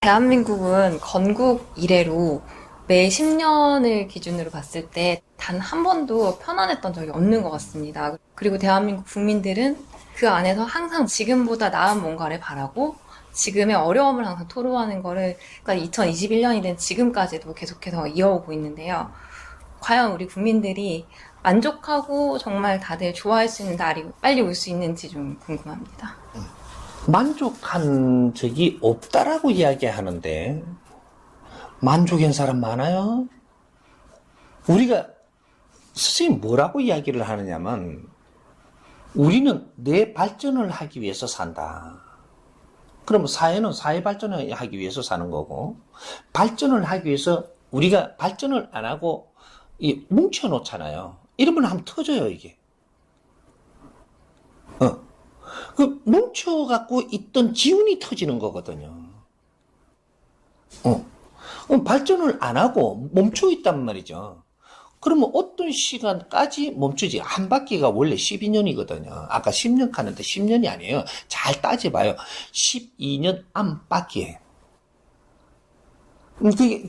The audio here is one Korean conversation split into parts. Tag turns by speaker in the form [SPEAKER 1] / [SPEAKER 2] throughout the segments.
[SPEAKER 1] 대한민국은 건국 이래로 매 10년을 기준으로 봤을 때 단 한 번도 편안했던 적이 없는 것 같습니다. 그리고 대한민국 국민들은 그 안에서 항상 지금보다 나은 뭔가를 바라고 지금의 어려움을 항상 토로하는 거를 그러니까 2021년이 된 지금까지도 계속해서 이어오고 있는데요. 과연 우리 국민들이 만족하고 정말 다들 좋아할 수 있는 날이 빨리 올 수 있는지 좀 궁금합니다.
[SPEAKER 2] 만족한 적이 없다라고 이야기하는데 만족한 사람 많아요? 우리가 선생님 뭐라고 이야기를 하느냐면 우리는 내 발전을 하기 위해서 산다. 그러면 사회는 사회 발전을 하기 위해서 사는 거고 발전을 하기 위해서 우리가 발전을 안 하고 이 뭉쳐 놓잖아요. 이러면 한번 터져요 이게. 어. 그 뭉쳐갖고 있던 기운이 터지는 거거든요. 어. 발전을 안 하고 멈춰 있단 말이죠. 그러면 어떤 시간까지 멈추지? 한 바퀴가 원래 12년이거든요. 아까 10년 가는데 10년이 아니에요. 잘 따져봐요. 12년 안 그게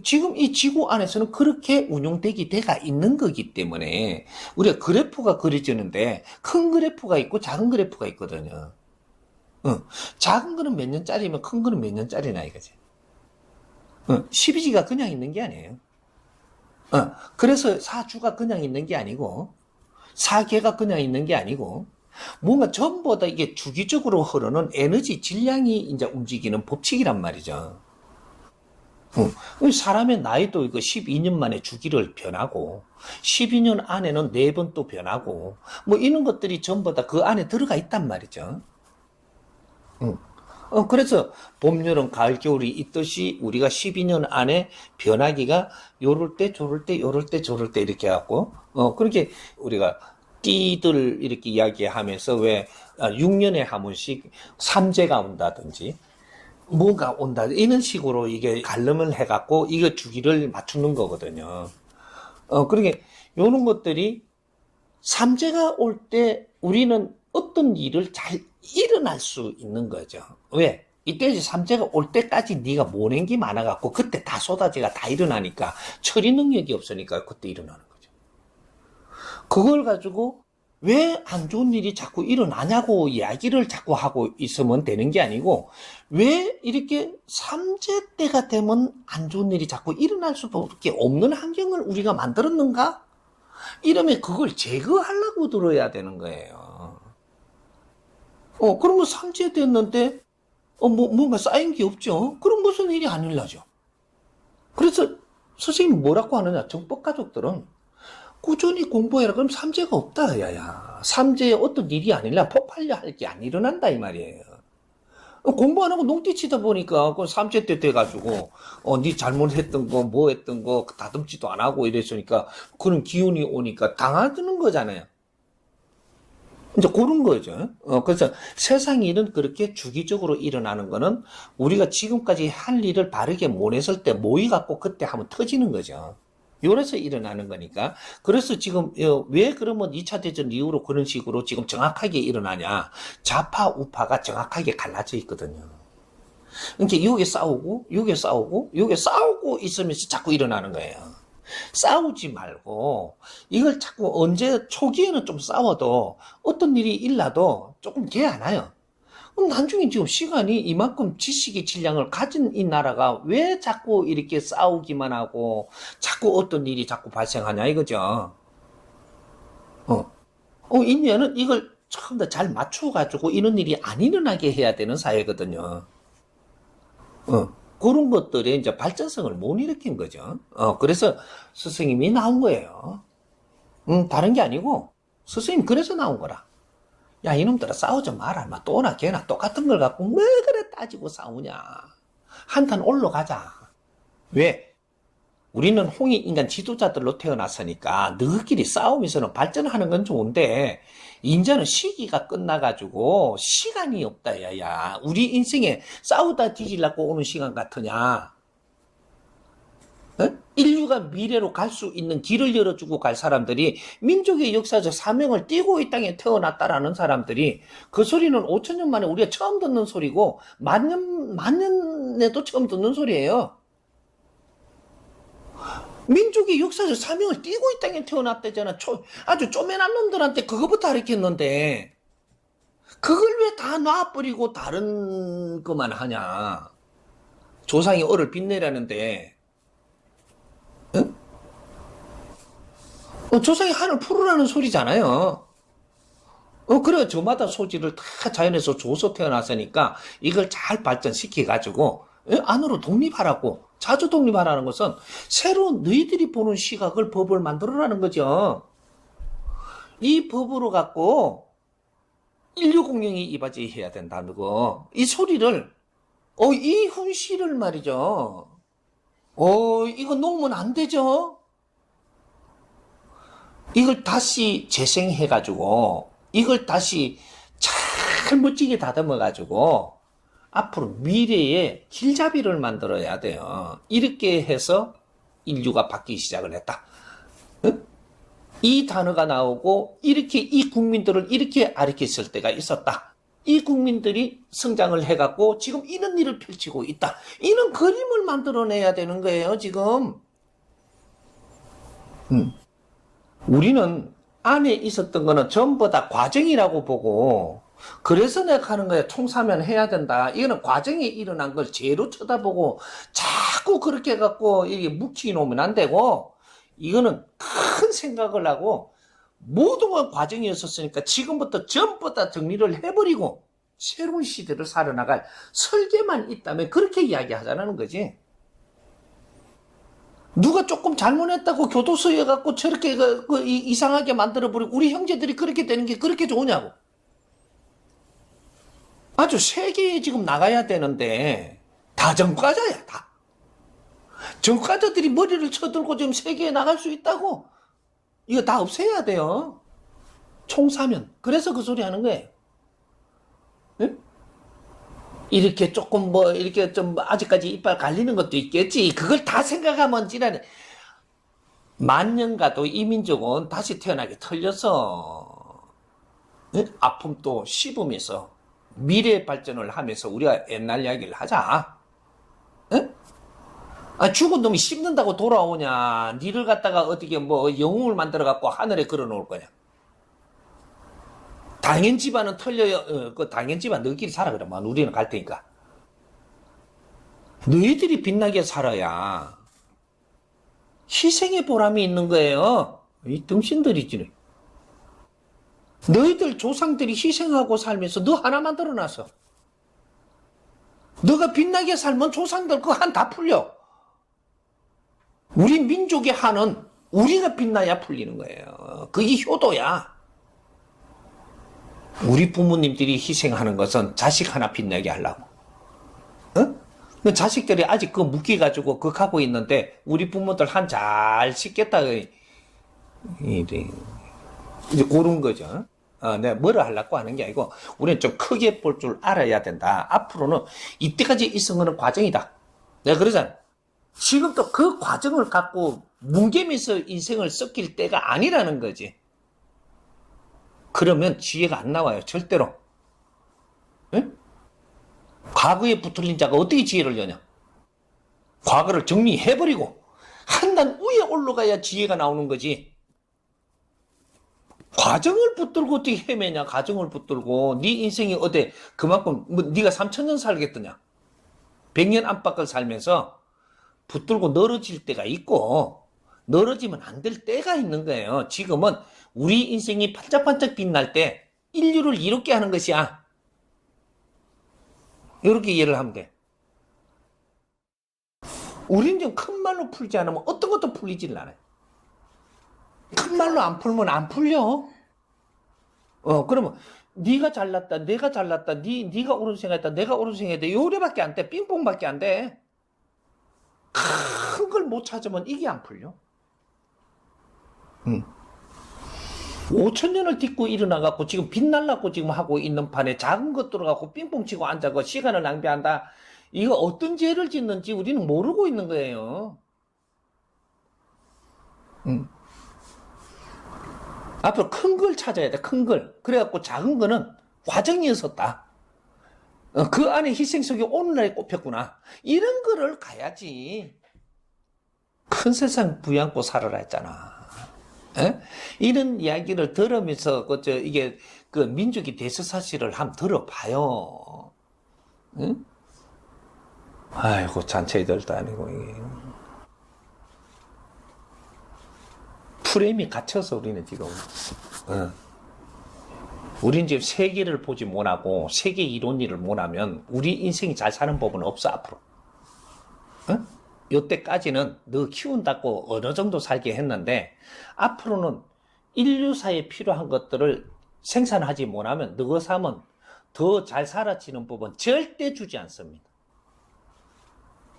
[SPEAKER 2] 지금 이 지구 안에서는 그렇게 운용되기 돼가 있는 거기 때문에 우리가 그래프가 그려지는데 큰 그래프가 있고 작은 그래프가 있거든요. 어, 작은 거는 몇 년짜리면 큰 거는 몇 년짜리나 이거지. 어, 12지가 그냥 있는 게 아니에요. 어, 그래서 사주가 그냥 있는 게 아니고 사계가 그냥 있는 게 아니고 뭔가 전보다 이게 주기적으로 흐르는 에너지 질량이 이제 움직이는 법칙이란 말이죠. 어, 사람의 나이도 이거 12년 만에 주기를 변하고 12년 안에는 네 번 또 변하고 뭐 이런 것들이 전부 다 그 안에 들어가 있단 말이죠. 응. 어, 그래서 봄, 여름, 가을, 겨울이 있듯이 우리가 12년 안에 변하기가 요럴 때, 저럴 때, 요럴 때, 저럴 때 이렇게 해갖고, 어, 그렇게 우리가 띠들 이렇게 이야기하면서 왜 6년에 한 번씩 삼재가 온다든지, 뭐가 온다, 이런 식으로 이게 갈름을 해갖고 이거 주기를 맞추는 거거든요. 어, 그러게, 요런 것들이 삼재가 올 때 우리는 어떤 일을 잘 일어날 수 있는 거죠. 왜? 이때 삼재가 올 때까지 네가 모낸 게 많아갖고 그때 다 쏟아지가 다 일어나니까 처리 능력이 없으니까 그때 일어나는 거죠. 그걸 가지고 왜 안 좋은 일이 자꾸 일어나냐고 이야기를 자꾸 하고 있으면 되는 게 아니고 왜 이렇게 삼재 때가 되면 안 좋은 일이 자꾸 일어날 수밖에 없는 환경을 우리가 만들었는가? 이러면 그걸 제거하려고 들어야 되는 거예요. 어, 그러면 삼재 됐는데, 어, 뭐, 뭔가 쌓인 게 없죠? 그럼 무슨 일이 안 일어나죠? 그래서 선생님이 뭐라고 하느냐? 정법 가족들은 꾸준히 공부해라. 그럼 삼재가 없다, 야야. 삼재에 어떤 일이 안 일어나. 폭발려 할 게 안 일어난다, 이 말이에요. 어, 공부 안 하고 농띠치다 보니까 그 삼재 때 돼가지고 어네 잘못했던 거 뭐 했던 거 다듬지도 안 하고 이랬으니까 그런 기운이 오니까 당하는 거잖아요. 이제 그런 거죠. 어, 그래서 세상 일은 그렇게 주기적으로 일어나는 거는 우리가 지금까지 할 일을 바르게 못 했을 때 모의 갖고 그때 하면 터지는 거죠. 요래서 일어나는 거니까. 그래서 지금 어, 왜 그러면 2차 대전 이후로 그런 식으로 지금 정확하게 일어나냐. 좌파 우파가 정확하게 갈라져 있거든요. 그러니까 요게 싸우고 요게 싸우고 요게 싸우고 있으면서 자꾸 일어나는 거예요. 싸우지 말고 이걸 자꾸 언제 초기에는 좀 싸워도 어떤 일이 일나도 조금 개안 와요. 그럼 나중에 지금 시간이 이만큼 지식의 질량을 가진 이 나라가 왜 자꾸 이렇게 싸우기만 하고 자꾸 어떤 일이 자꾸 발생하냐 이거죠. 어, 어 인디아는 이걸 처음 다잘 맞춰가지고 이런 일이 안 일어나게 해야 되는 사회거든요. 어. 그런 것들이 이제 발전성을 못 일으킨 거죠. 어, 그래서 스승님이 나온 거예요. 음, 다른 게 아니고, 스승님 그래서 나온 거라. 야, 이놈들아 싸우지 마라. 막 또나 걔나 똑같은 걸 갖고 왜 그래 따지고 싸우냐. 한탄 올라가자. 왜? 우리는 홍익 인간 지도자들로 태어났으니까 너희끼리 싸우면서는 발전하는 건 좋은데 인자는 시기가 끝나가지고 시간이 없다 야야 우리 인생에 싸우다 뒤질라고 오는 시간 같으냐 어? 인류가 인류가 미래로 갈 수 있는 길을 열어주고 갈 사람들이 민족의 역사적 사명을 띠고 이 땅에 태어났다라는 사람들이 그 소리는 5천 년 만에 우리가 처음 듣는 소리고 만년 만년에도 처음 듣는 소리예요. 민족의 역사적 사명을 띠고 이 땅에 태어났대잖아. 초- 아주 쪼매난 놈들한테 그거부터 가르쳤는데 그걸 왜 다 놔버리고 다른 것만 하냐. 조상이 얼을 빛내라는데 어, 조상이 하늘 풀으라는 소리잖아요. 어, 그래, 저마다 소질을 다 자연에서 줘서 태어났으니까 이걸 잘 발전시켜가지고, 예? 안으로 독립하라고, 자주 독립하라는 것은 새로 너희들이 보는 시각을 법을 만들어라는 거죠. 이 법으로 갖고 인류 공룡이 이바지해야 된다는 거. 이 소리를, 어, 이훈 씨를 말이죠. 어, 이거 놓으면 안 되죠? 이걸 다시 재생해가지고, 이걸 다시 잘 멋지게 다듬어가지고, 앞으로 미래에 길잡이를 만들어야 돼요. 이렇게 해서 인류가 바뀌기 시작을 했다. 응? 이 단어가 나오고, 이렇게 이 국민들을 이렇게 가르쳤을 때가 있었다. 이 국민들이 성장을 해갖고 지금 이런 일을 펼치고 있다. 이런 그림을 만들어내야 되는 거예요, 지금. 음. 우리는 안에 있었던 거는 전부 다 과정이라고 보고, 그래서 내가 하는 거야. 총 사면 해야 된다. 이거는 과정에 일어난 걸 죄로 쳐다보고, 자꾸 그렇게 해갖고, 이게 묵히게 놓으면 안 되고, 이거는 큰 생각을 하고, 모든 건 과정이었었으니까 지금부터 전부 다 정리를 해버리고, 새로운 시대를 살아나갈 설계만 있다면 그렇게 이야기하자는 거지. 누가 조금 잘못했다고 교도소에 갖고 저렇게 그, 그 이- 이상하게 만들어버리고 우리 형제들이 그렇게 되는 게 그렇게 좋으냐고. 아주 세계에 지금 나가야 되는데 다 전과자야 다. 전과자들이 머리를 쳐들고 지금 세계에 나갈 수 있다고. 이거 다 없애야 돼요. 총 사면. 그래서 그 소리 하는 거예요. 응? 이렇게 조금 뭐 이렇게 좀 아직까지 이빨 갈리는 것도 있겠지. 그걸 다 생각하면 지나네. 만년 가도 이 민족은 다시 태어나게 틀려서 응? 아픔도 씹으면서 미래 발전을 하면서 우리가 옛날 이야기를 하자. 응? 아, 죽은 놈이 씹는다고 돌아오냐? 니를 갖다가 어떻게 뭐 영웅을 만들어 갖고 하늘에 걸어 놓을 거냐? 당연 집안은 털려요. 어, 그 당연 집안 너희끼리 살아 그러면 우리는 갈 테니까. 너희들이 빛나게 살아야 희생의 보람이 있는 거예요. 이 등신들이지. 너희들 조상들이 희생하고 살면서 너 하나 만들어놨어. 너가 빛나게 살면 조상들 그 한 다 풀려. 우리 민족의 한은 우리가 빛나야 풀리는 거예요. 그게 효도야. 우리 부모님들이 희생하는 것은 자식 하나 빛나게 하려고. 어? 그 자식들이 아직 그 묶여가지고 그거 하고 있는데 우리 부모들 한 잘 씻겠다. 이제 그런 거죠. 어, 내가 뭐를 하려고 하는 게 아니고 우리는 좀 크게 볼 줄 알아야 된다. 앞으로는 이때까지 있은 거는 과정이다. 내가 그러잖아. 지금 또그 과정을 갖고 뭉개면서 인생을 썩길 때가 아니라는 거지. 그러면 지혜가 안 나와요. 절대로. 응? 과거에 붙들린 자가 어떻게 지혜를 여냐? 과거를 정리해버리고 한 단 위에 올라가야 지혜가 나오는 거지. 과정을 붙들고 어떻게 헤매냐? 과정을 붙들고 네 인생이 어때? 그만큼 뭐 네가 3천 년 살겠더냐? 100년 안팎을 살면서 붙들고 늘어질 때가 있고 늘어지면 안 될 때가 있는 거예요. 지금은 우리 인생이 반짝반짝 빛날 때 인류를 이롭게 하는 것이야. 이렇게 이해를 하면 돼. 우린 좀 큰 말로 풀지 않으면 어떤 것도 풀리질 않아요. 큰 말로 안 풀면 안 풀려. 어, 그러면 네가 잘났다, 내가 잘났다, 네 네가 옳은 생각했다, 내가 옳은 생각했다. 요래밖에 안 돼. 삥뽕밖에 안 돼. 큰 걸 못 찾으면 이게 안 풀려. 응. 5천 년을 딛고 일어나갖고 지금 빛날라고 지금 하고 있는 판에 작은 것 들어갖고 삥뽕 치고 앉아고 시간을 낭비한다. 이거 어떤 죄를 짓는지 우리는 모르고 있는 거예요. 음. 앞으로 큰 걸 찾아야 돼, 큰 걸. 그래갖고 작은 거는 과정이었었다. 어, 그 안에 희생성이 오늘날에 꼽혔구나. 이런 거를 가야지. 큰 세상 부양고 살아라 했잖아. 에? 이런 이야기를 들으면서, 그, 저, 이게, 그, 민족의 대서사실을 한번 들어봐요. 응? 아이고, 잔치들도 아니고, 이게. 프레임이 갇혀서 우리는 지금. 어. 우린 지금 세계를 보지 못하고 세계 이론일을 못하면 우리 인생이 잘 사는 법은 없어 앞으로. 어? 요때까지는 너 키운다고 어느 정도 살게 했는데 앞으로는 인류사에 필요한 것들을 생산하지 못하면 너가 사면 더 잘 살아지는 법은 절대 주지 않습니다.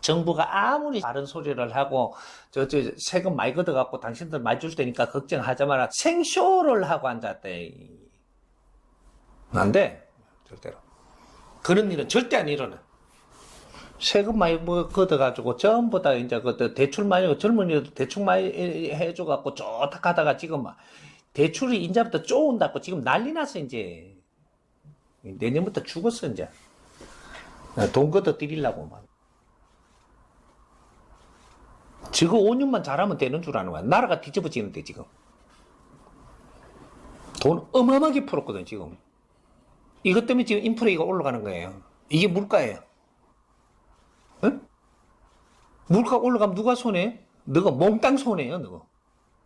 [SPEAKER 2] 정부가 아무리 다른 소리를 하고 저, 저 세금 많이 걷어갖고 당신들 많이 줄 테니까 걱정하지 마라 생쇼를 하고 앉았대 안 돼. 절대로. 그런 일은 절대 안 일어나. 세금 많이 뭐 걷어가지고 전부 다 이제 그 대출 많이 젊은이들 대출 많이 해줘갖고 좋다 하다가 지금 막 대출이 이제부터 쪼은다고 지금 난리 났어 이제. 내년부터 죽었어 이제. 돈 걷어 드리려고 막. 지금 5년만 잘하면 되는 줄 아는 거야. 나라가 뒤집어지는데 지금. 돈 어마어마하게 풀었거든 지금. 이것 때문에 지금 인플레이가 올라가는 거예요. 이게 물가예요. 응? 물가 올라가면 누가 손해? 너가 몽땅 손해요, 너가.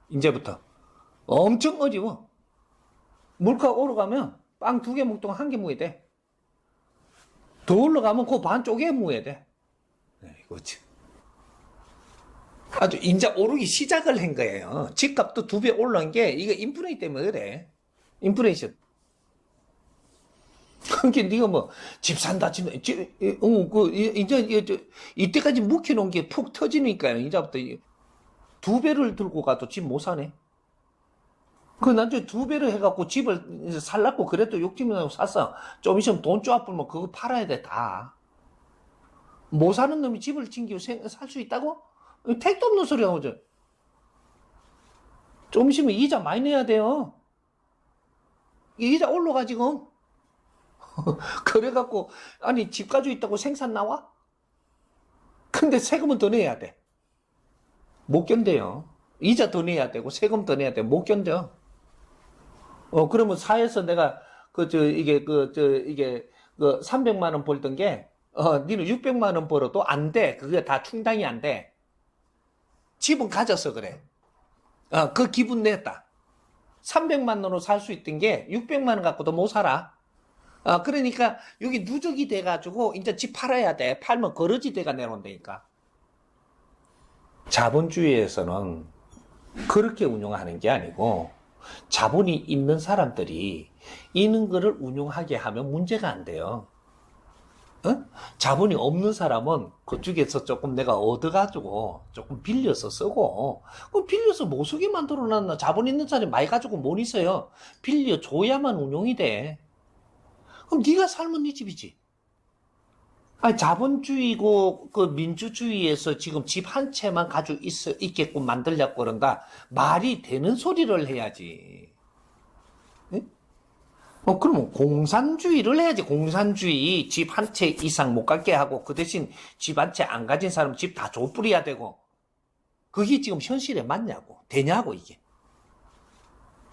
[SPEAKER 2] 이제부터. 엄청 어려워. 물가 올라가면 빵 두 개 먹던 한개 먹어야 돼. 더 올라가면 그 반 쪼개 먹어야 돼. 이거 참. 아주 인자 오르기 시작을 한 거예요. 집값도 두 배 올라간 게 이거 인플레이 때문에 그래. 인플레이션. 그게 네가 뭐 집 산다 집, 집 어, 그 이제 이제 이때까지 묵혀놓은 게 푹 터지니까요. 이제부터 이- 두 배를 들고 가도 집 못 사네. 그 나중에 두 배를 해갖고 집을 살라고 그래도 욕심이라고 샀어. 좀 있으면 돈 쪼아불면 그거 팔아야 돼 다. 못 사는 놈이 집을 챙기고 살 수 있다고? 택도 없는 소리 하고 저. 좀 있으면 이자 많이 내야 돼요. 이자 올라가 지금. 그래갖고 아니 집 가지고 있다고 생산 나와? 근데 세금은 더 내야 돼. 못 견뎌요. 이자 더 내야 되고 세금 더 내야 돼. 못 견뎌. 어 그러면 사에서 내가 그 저 이게 그 저 이게 그 300만 원 벌던 게 어 니는 600만 원 벌어도 안 돼. 그게 다 충당이 안 돼. 집은 가져서 그래. 어 그 기분 냈다. 300만 원으로 살 수 있던 게 600만 원 갖고도 못 살아. 아, 그러니까 여기 누적이 돼가지고 이제 집 팔아야 돼. 팔면 거러지 돼가 내놓는다니까. 자본주의에서는 그렇게 운영하는 게 아니고 자본이 있는 사람들이 있는 거를 운용하게 하면 문제가 안 돼요. 어? 자본이 없는 사람은 그쪽에서 조금 내가 얻어가지고 조금 빌려서 쓰고, 그럼 빌려서 못 쓰게 만들어 놨나? 자본 있는 사람이 많이 가지고 못 있어요. 빌려줘야만 운용이 돼. 그럼 네가 살면 네 집이지. 아니 자본주의고 그 민주주의에서 지금 집 한 채만 가지고 있어 있게끔 만들려고 그런다. 말이 되는 소리를 해야지. 응? 어 그러면 공산주의를 해야지. 공산주의 집 한 채 이상 못 갖게 하고 그 대신 집 한 채 안 가진 사람 집 다 줘 뿌려야 되고. 그게 지금 현실에 맞냐고 되냐고 이게.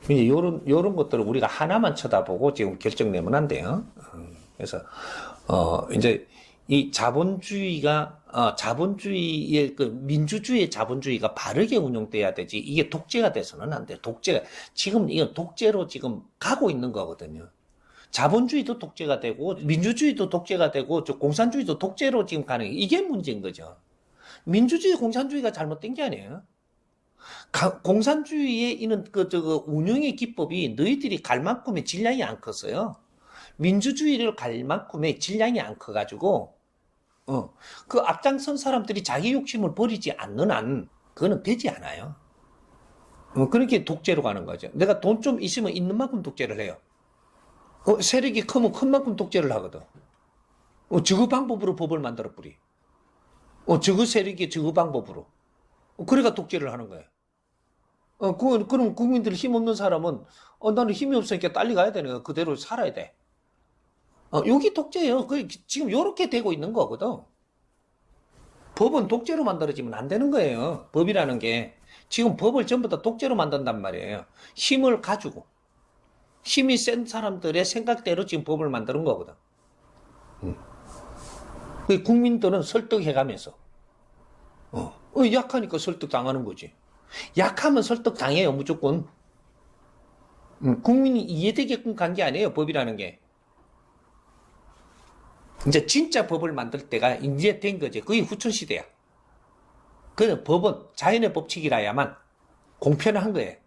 [SPEAKER 2] 이제 요런, 요런 것들을 우리가 하나만 쳐다보고 지금 결정 내면 안 돼요. 어, 그래서, 어, 이제 이 자본주의가, 어, 자본주의의, 그 민주주의의 자본주의가 바르게 운영돼야 되지. 이게 독재가 돼서는 안 돼. 독재가, 지금 이건 독재로 지금 가고 있는 거거든요. 자본주의도 독재가 되고, 민주주의도 독재가 되고, 저 공산주의도 독재로 지금 가는, 게 이게 문제인 거죠. 민주주의, 공산주의가 잘못된 게 아니에요. 가- 공산주의의 이는 그, 저, 그 운영의 기법이 너희들이 갈 만큼의 질량이 안 컸어요. 민주주의를 갈 만큼의 질량이 안 커가지고, 어, 그 앞장선 사람들이 자기 욕심을 버리지 않는 한, 그거는 되지 않아요. 어, 그렇게 독재로 가는 거죠. 내가 돈 좀 있으면 있는 만큼 독재를 해요. 어, 세력이 크면 큰 만큼 독재를 하거든. 어, 저그 방법으로 법을 만들어 뿌리. 어, 저그 세력이 저그 방법으로. 어, 그래가 독재를 하는 거예요. 어, 그, 그럼 국민들 힘 없는 사람은, 어, 나는 힘이 없으니까 딸리 가야 되는 거야. 그대로 살아야 돼. 어, 여기 독재예요. 그, 지금 요렇게 되고 있는 거거든. 법은 독재로 만들어지면 안 되는 거예요. 법이라는 게. 지금 법을 전부 다 독재로 만든단 말이에요. 힘을 가지고. 힘이 센 사람들의 생각대로 지금 법을 만드는 거거든. 음. 그 국민들은 설득해가면서. 어, 어, 약하니까 설득 당하는 거지. 약하면 설득 당해요, 무조건. 음, 국민이 이해되게끔 간 게 아니에요, 법이라는 게. 이제 진짜 법을 만들 때가 이제 된 거지. 그게 후천시대야. 그 법은 자연의 법칙이라야만 공평한 거예요.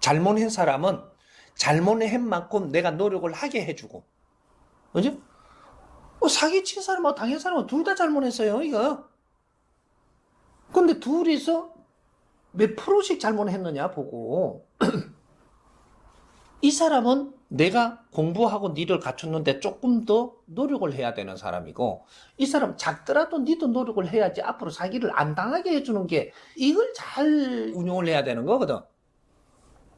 [SPEAKER 2] 잘못한 사람은 잘못한 만큼 내가 노력을 하게 해주고. 그죠? 어, 사기친 사람하고 당한 사람은 둘 다 잘못했어요, 이거. 근데 둘이서 몇 프로씩 잘못했느냐 보고 이 사람은 내가 공부하고 니를 갖췄는데 조금 더 노력을 해야 되는 사람이고 이 사람 작더라도 니도 노력을 해야지 앞으로 사기를 안 당하게 해주는 게 이걸 잘 운용을 해야 되는 거거든.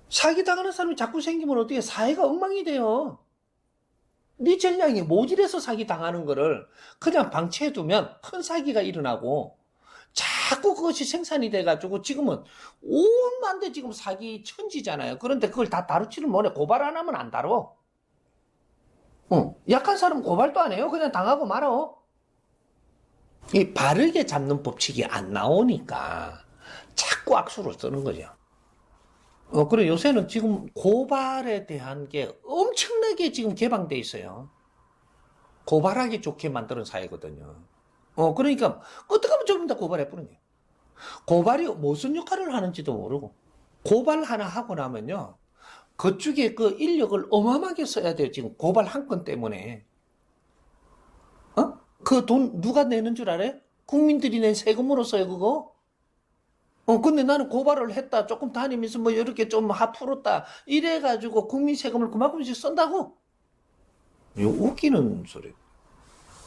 [SPEAKER 2] 사기 당하는 사람이 자꾸 생기면 어떻게 사회가 엉망이 돼요. 네 전략이 모질해서 사기 당하는 거를 그냥 방치해두면 큰 사기가 일어나고 자꾸 그것이 생산이 돼가지고 지금은 온만데 지금 사기 천지잖아요. 그런데 그걸 다 다루지를 못해. 고발 안 하면 안 다뤄. 어, 약한 사람은 고발도 안 해요. 그냥 당하고 말어. 이 바르게 잡는 법칙이 안 나오니까 자꾸 악수를 쓰는 거죠. 어, 그래 요새는 지금 고발에 대한 게 엄청나게 지금 개방돼 있어요. 고발하기 좋게 만드는 사회거든요. 어, 그러니까, 어떻게 하면 조금 더 고발해 뿌는 거예요. 고발이 무슨 역할을 하는지도 모르고, 고발 하나 하고 나면요, 그쪽에 그 인력을 어마어마하게 써야 돼요, 지금 고발 한 건 때문에. 어? 그 돈 누가 내는 줄 알아요? 국민들이 낸 세금으로 써요, 그거? 어, 근데 나는 고발을 했다, 조금 다니면서 뭐 이렇게 좀 하풀었다, 이래가지고 국민 세금을 그만큼씩 쓴다고? 이거 웃기는 소리.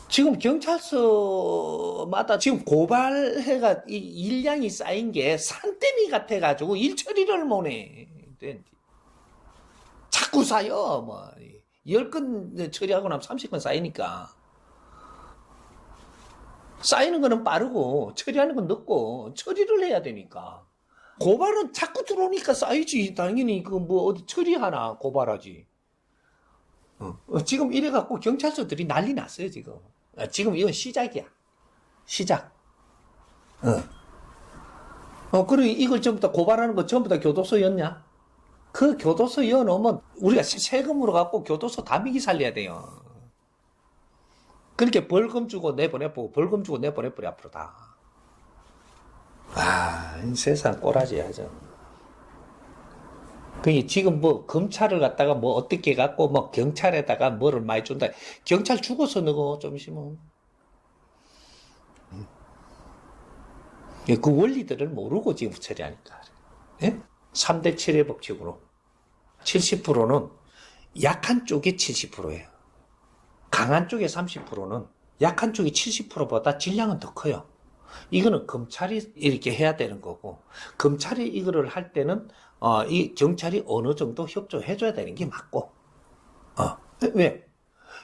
[SPEAKER 2] 지금 경찰서마다 지금 고발해가 이 일량이 쌓인 게 산더미 같아가지고 일 처리를 못해. 자꾸 쌓여 뭐. 10건 처리하고 나면 30건 쌓이니까. 쌓이는 거는 빠르고 처리하는 건 늦고 처리를 해야 되니까. 고발은 자꾸 들어오니까 쌓이지. 당연히 그 뭐 어디 처리하나 고발하지. 어, 어, 지금 이래갖고 경찰서들이 난리 났어요, 지금. 어, 지금 이건 시작이야. 시작. 어. 어, 그리고 이걸 전부 다 고발하는 거 전부 다 교도소였냐? 그 교도소 여놓으면 우리가 세- 세금으로 갖고 교도소 다 미기 살려야 돼요. 그렇게 벌금 주고 내보내고 벌금 주고 내보내버려 앞으로 다. 아, 이 세상 꼬라지 하죠. 그 지금 뭐 검찰을 갖다가 뭐 어떻게 갖고 뭐 경찰에다가 뭐를 많이 준다. 경찰 죽어서 너고 좀. 음. 예, 그 원리들을 모르고 지금 처리하니까. 예? 3대 7의 법칙으로 70%는 약한 쪽이 70%예요. 강한 쪽의 30%는 약한 쪽이 70%보다 질량은 더 커요. 이거는 검찰이 이렇게 해야 되는 거고, 검찰이 이거를 할 때는, 어, 이 경찰이 어느 정도 협조해줘야 되는 게 맞고, 어, 왜?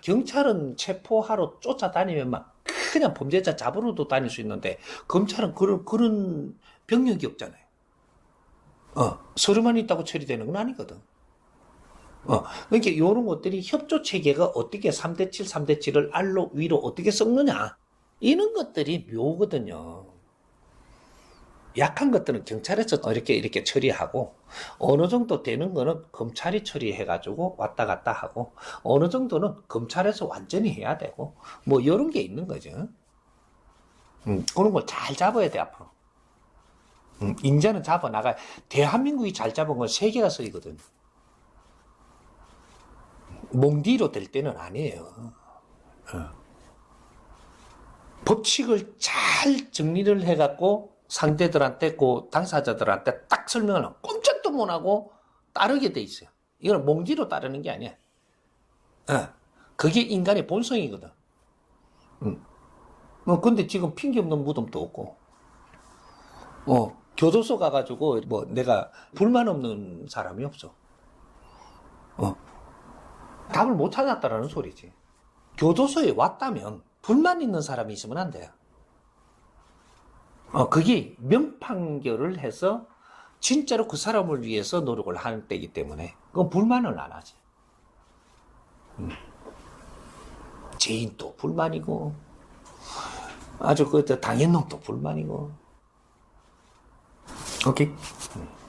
[SPEAKER 2] 경찰은 체포하러 쫓아다니면 막 그냥 범죄자 잡으러도 다닐 수 있는데, 검찰은 그런, 그런 병력이 없잖아요. 어, 서류만 있다고 처리되는 건 아니거든. 어, 그러니까 이런 것들이 협조 체계가 어떻게 3대 7, 3대 7을 알로 위로 어떻게 섞느냐. 이런 것들이 묘거든요. 약한 것들은 경찰에서 이렇게 이렇게 처리하고 어느 정도 되는 거는 검찰이 처리해 가지고 왔다 갔다 하고 어느 정도는 검찰에서 완전히 해야 되고 뭐 이런 게 있는 거죠. 음, 그런 걸 잘 잡아야 돼 앞으로. 음, 인자는 잡아 나가. 대한민국이 잘 잡은 건 세계가 쓰이거든. 몽디로 될 때는 아니에요. 어. 법칙을 잘 정리를 해갖고 상대들한테, 그 당사자들한테 딱 설명을 하고 꼼짝도 못 하고 따르게 돼 있어요. 이건 몽디로 따르는 게 아니야. 어. 그게 인간의 본성이거든. 음. 뭐, 근데 지금 핑계 없는 무덤도 없고, 어, 교도소 가가지고 뭐 내가 불만 없는 사람이 없어. 어. 답을 못 찾았다라는 소리지. 교도소에 왔다면 불만 있는 사람이 있으면 안 돼요. 어, 그게 명판결을 해서 진짜로 그 사람을 위해서 노력을 하는 때이기 때문에 그건 불만을 안 하지. 음. 죄인도 불만이고 아주 그 당연놈도 불만이고 오케이. 음.